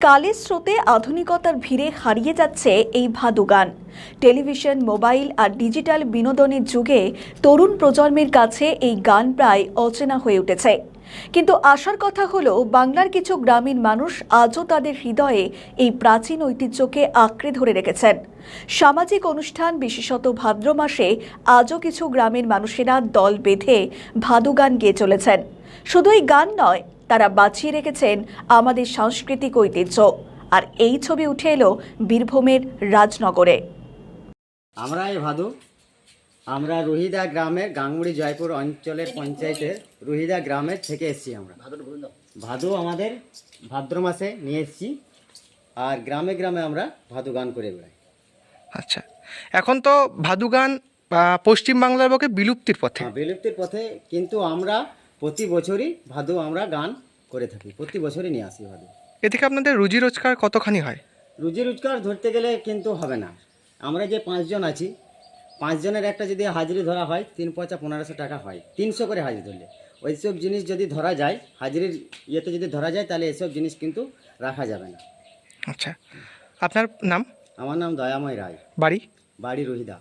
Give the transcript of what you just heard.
কালের স্রোতে আধুনিকতার ভিড়ে হারিয়ে যাচ্ছে এই ভাদু গান। টেলিভিশন, মোবাইল আর ডিজিটাল বিনোদনের যুগে তরুণ প্রজন্মের কাছে এই গান প্রায় অচেনা হয়ে উঠেছে। কিন্তু আসার কথা হলো, বাংলার কিছু গ্রামীণ মানুষ আজও তাদের হৃদয়ে এই প্রাচীন ঐতিহ্যকে আঁকড়ে ধরে রেখেছেন। সামাজিক অনুষ্ঠান, বিশেষত ভাদ্র মাসে, আজও কিছু গ্রামের মানুষেরা দল বেঁধে ভাদু গান গেয়ে চলেছেন। শুধু এই গান নয় তারা বাঁচিয়ে রেখেছেন আমাদের সাংস্কৃতিক ঐতিহ্য। আর এই ছবি উঠে এলো বীরভূমের রাজনগরে। আমরা এই ভাদু আমরা রুহিদা গ্রামের গাঙ্গুড়ি জয়পুর অঞ্চলের পঞ্চায়েতের রুহিদা গ্রামের থেকে এসেছি আমরা। ভাদু আমাদের ভাদ্র মাসে নিয়ে এসেছি আর গ্রামে গ্রামে আমরা ভাদু গান করে বেড়াই। আচ্ছা এখন তো ভাদু গান পশ্চিমবাংলার বুকে বিলুপ্তির পথে। হ্যাঁ, বিলুপ্তির পথে কিন্তু আমরা প্রতি বছরই ভাদু আমরা গান করে থাকি প্রতি বছরই নিয়ে আসি ভাদু। এ থেকে আপনাদের রুজি রোজগার কতখানি হয়? রুজি রোজগার ধরতে গেলে কিন্তু হবে না। আমরা যে পাঁচজন আছি পাঁচজনের একটা যদি হাজিরি ধরা হয় তিন পয়সা পনেরোশো টাকা হয় তিনশো করে হাজিরি ধরলে। ওইসব জিনিস যদি ধরা যায় হাজিরির ইয়েতে যদি ধরা যায় তাহলে এসব জিনিস কিন্তু রাখা যাবে না। আচ্ছা। আপনার নাম? আমার নাম দয়াময় রায়। বাড়ি? বাড়ি রোহিদা।